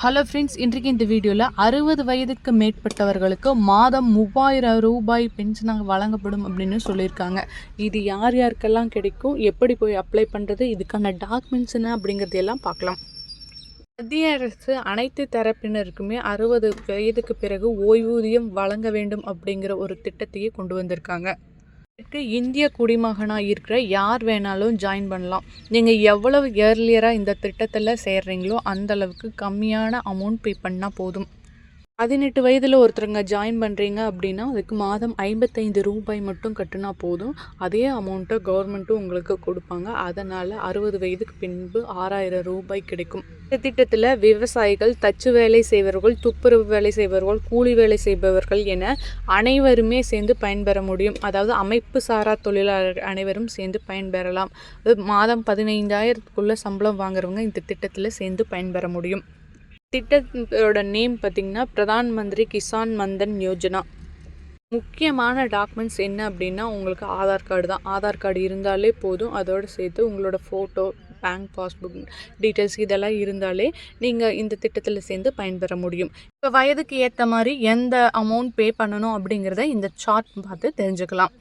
Hello friends இன்றைக்கு இந்த வீடியோவில் அறுபது வயதுக்கு மேற்பட்டவர்களுக்கு மாதம் மூவாயிரம் ரூபாய் பென்ஷனாக வழங்கப்படும் அப்படின்னு சொல்லியிருக்காங்க. இது யார் யாருக்கெல்லாம் கிடைக்கும்? எப்படி போய் அப்ளை பண்ணுறது இதுக்கான டாக்குமெண்ட்ஸ் என்ன அப்படிங்கிறதையெல்லாம் பார்க்கலாம். மத்திய அரசு அனைத்து தரப்பினருக்குமே அறுபது வயதுக்கு பிறகு ஓய்வூதியம் வழங்க வேண்டும் அப்படிங்கிற ஒரு திட்டத்தையே கொண்டு வந்திருக்காங்க. இதற்கு இந்திய குடிமகனாக இருக்கிற யார் வேணாலும் ஜாயின் பண்ணலாம். நீங்கள் எவ்வளவு இயர்லியராக இந்த திட்டத்தில் சேர்றீங்களோ அந்த அளவுக்கு கம்மியான அமௌண்ட் பே பண்ணால் போதும். பதினெட்டு வயதில் ஒருத்தருங்க ஜாயின் பண்ணுறீங்க அப்படின்னா அதுக்கு மாதம் ஐம்பத்தைந்து ரூபாய் மட்டும் கட்டினா போதும். அதே அமௌண்ட்டை கவர்மெண்ட்டும் உங்களுக்கு கொடுப்பாங்க. அதனால் அறுபது வயதுக்கு பின்பு ஆறாயிரம் ரூபாய் கிடைக்கும். இந்த திட்டத்தில் விவசாயிகள் தச்சு வேலை செய்பவர்கள் துப்புரவு வேலை செய்பவர்கள் கூலி வேலை செய்பவர்கள் என அனைவருமே சேர்ந்து பயன்பெற முடியும். அதாவது அமைப்பு சாரா தொழிலாளர் அனைவரும் சேர்ந்து பயன்பெறலாம். மாதம் பதினைந்தாயிரத்துக்குள்ளே சம்பளம் வாங்குறவங்க இந்த திட்டத்தில் சேர்ந்து பயன்பெற முடியும். திட்டத்தோட நேம் பார்த்திங்கன்னா பிரதான் மந்திரி கிசான் மந்தன் யோஜனா. முக்கியமான டாக்குமெண்ட்ஸ் என்ன அப்படின்னா உங்களுக்கு ஆதார் கார்டு தான். ஆதார் கார்டு இருந்தாலே போதும். அதோடு சேர்த்து உங்களோட ஃபோட்டோ பேங்க் பாஸ்புக் டீட்டெயில்ஸ் இதெல்லாம் இருந்தாலே நீங்கள் இந்த திட்டத்தில் சேர்ந்து பயன்பெற முடியும். இப்போ வயதுக்கு ஏற்ற மாதிரி எந்த அமௌண்ட் பே பண்ணணும் அப்படிங்கிறத இந்த சார்ட் பார்த்து தெரிஞ்சுக்கலாம்.